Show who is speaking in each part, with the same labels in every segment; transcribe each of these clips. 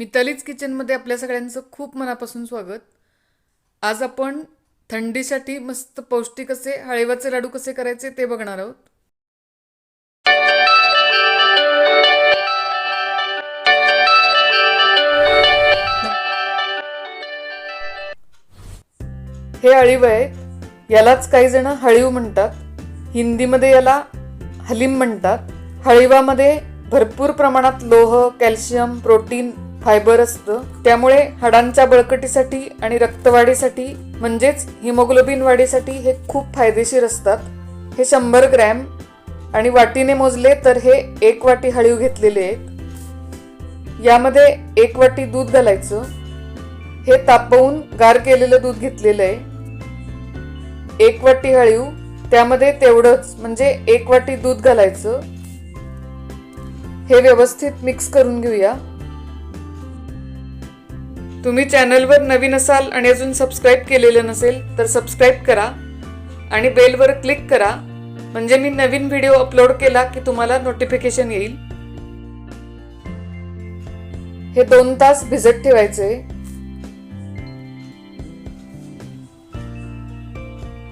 Speaker 1: मितालीच किचनमध्ये आपल्या सगळ्यांचं खूप मनापासून स्वागत. आज आपण थंडीसाठी मस्त पौष्टिक असे हळेवाचे लाडू कसे करायचे ते बघणार आहोत. हे अळीव आहेत यालाच काही जण हळीव म्हणतात. हिंदीमध्ये याला हलीम म्हणतात. हळीवामध्ये भरपूर प्रमाणात लोह कॅल्शियम प्रोटीन फायबर असतं. त्यामुळे हाडांच्या बळकटीसाठी आणि रक्तवाढीसाठी म्हणजेच हिमोग्लोबिन वाढीसाठी हे खूप फायदेशीर असतात. हे शंभर ग्रॅम आणि वाटीने मोजले तर हे एक वाटी हळीव घेतलेले आहेत. यामध्ये एक वाटी दूध घालायचं. हे तापवून गार केलेलं दूध घेतलेलं आहे. एक वाटी हळीव त्यामध्ये तेवढंच म्हणजे एक वाटी दूध घालायचं. हे व्यवस्थित मिक्स करून घेऊया. तुम्ही चॅनलवर नवीन असाल आणि अजून सबस्क्राईब केलेलं नसेल तर सबस्क्राईब करा आणि बेलवर क्लिक करा. म्हणजे मी नवीन व्हिडिओ अपलोड केला की तुम्हाला नोटिफिकेशन येईल. हे दोन तास भिजत ठेवायचे.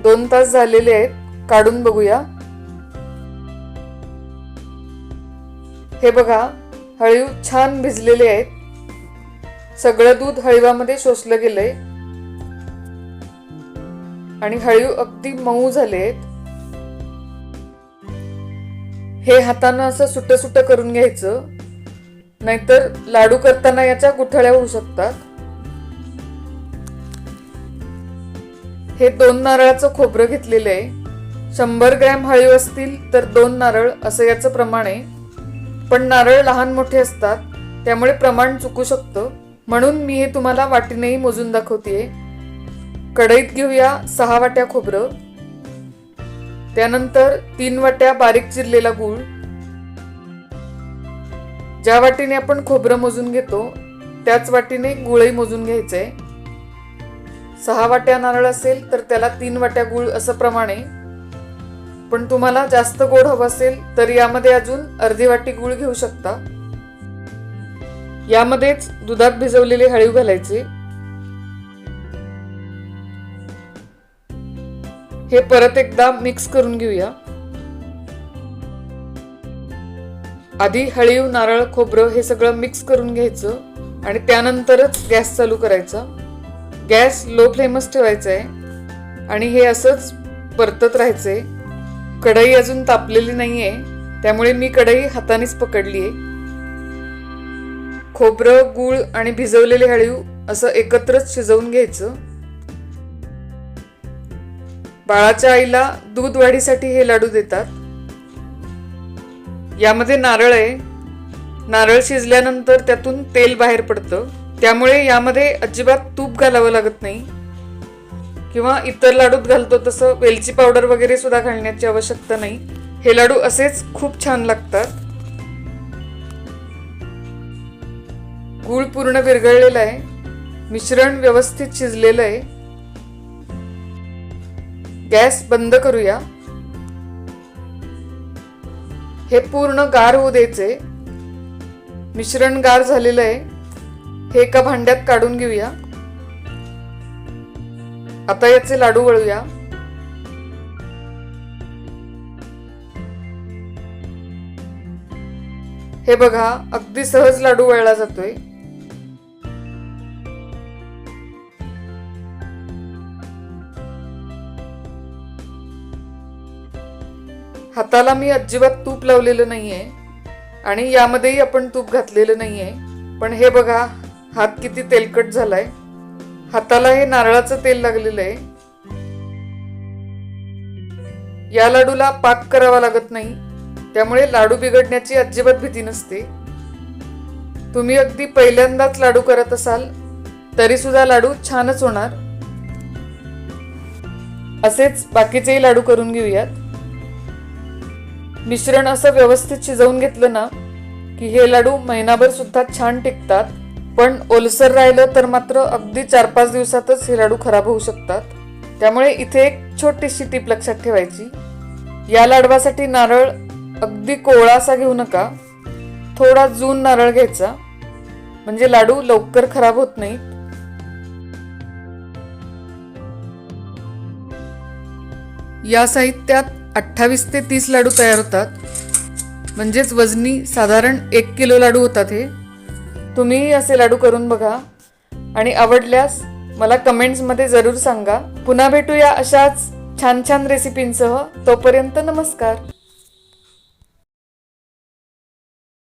Speaker 1: दोन तास झालेले आहेत काढून बघूया. हे बघा हळीव छान भिजलेले आहेत. सगळं दूध हळीवामध्ये शोषलं गेलंय. आणि हळीव अगदी मऊ झालेत. हे हातानं असं सुट सुट करून घ्यायचं. नाहीतर लाडू करताना याच्या गुठळ्या होऊ शकतात. हे दोन नारळाचं खोबरं घेतलेलं आहे. शंभर ग्रॅम हळीव असतील तर दोन नारळ असं याचं प्रमाण आहे. पण नारळ लहान मोठे असतात त्यामुळे प्रमाण चुकू शकतं. म्हणून मी हे तुम्हाला वाटीनेही मोजून दाखवतेय. कढईत घेऊया सहा वाट्या खोबरं. त्यानंतर तीन वाट्या बारीक चिरलेला गूळ. ज्या वाटीने आपण खोबरं मोजून घेतो त्याच वाटीने गुळही मोजून घ्यायचंय. सहा वाट्या नारळ असेल तर त्याला तीन वाट्या गुळ असं प्रमाणे. पण तुम्हाला जास्त गोड हवं असेल तर यामध्ये अजून अर्धी वाटी गुळ घेऊ शकता. यामध्येच दुधात भिजवलेले हळीव घालायचे. हे परत एकदा मिक्स करून घेऊया. आधी हळीव नारळ खोबरं हे सगळं मिक्स करून घ्यायचं आणि त्यानंतरच गॅस चालू करायचा. गॅस लो फ्लेमच ठेवायचा आहे आणि हे असंच परतत राहायचंय. कढई अजून तापलेली नाहीये त्यामुळे मी कढई हातानेच पकडली आहे खोबरं गूळ आणि भिजवलेले हळीव असं एकत्रच शिजवून घ्यायचं. बाळाच्या आईला दूध वाढीसाठी हे लाडू देतात. यामध्ये नारळ आहे. नारळ शिजल्यानंतर त्यातून तेल बाहेर पडतं. त्यामुळे यामध्ये अजिबात तूप घालावं लागत नाही. किंवा इतर लाडूत घालतो तसं वेलची पावडर वगैरे सुद्धा घालण्याची आवश्यकता नाही. हे लाडू असेच खूप छान लागतात. गूळ पूर्ण विरघळलेला आहे. मिश्रण व्यवस्थित शिजलेलं आहे. गॅस बंद करूया. हे पूर्ण गार होऊ द्यायचे मिश्रण गार झालेलं आहे. हे एका भांड्यात काढून घेऊया. आता याचे लाडू वळूया. हे बघा अगदी सहज लाडू वळला जातोय. हाताला मी अजिबात तूप लावलेलं नाही आहे आणि यामध्येही आपण तूप घातलेलं नाही आहे पण हे बघा हात किती तेलकट झालाय. हाताला हे नारळाचं तेल लागलेलं आहे. या लाडूला पाक करावा लागत नाही. त्यामुळे लाडू बिघडण्याची अजिबात भीती नसते. तुम्ही अगदी पहिल्यांदाच लाडू करत असाल तरी सुद्धा लाडू छानच होणार. असेच बाकीचेही लाडू करून घेऊयात. मिश्रण असं व्यवस्थित शिजवून घेतलं ना की हे लाडू महिनाभर सुद्धा छान टिकतात. पण ओलसर राहिलं तर मात्र अगदी चार पाच दिवसातच हे लाडू खराब होऊ शकतात. त्यामुळे इथे एक छोटीशी टीप लक्षात ठेवायची. या लाडवासाठी नारळ अगदी कोवळा असा घेऊ नका. थोडा जून नारळ घ्यायचा. म्हणजे लाडू लवकर खराब होत नाहीत. या साहित्यात अठ्ठावीस ते तीस लाडू तयार होतात. म्हणजेच वजनी साधारण एक किलो लाडू होतात हे. तुम्हीही असे लाडू करून बघा. आणि आवडल्यास मला कमेंट्समध्ये जरूर सांगा. पुन्हा भेटूया अशाच छान छान रेसिपींसह तोपर्यंत नमस्कार.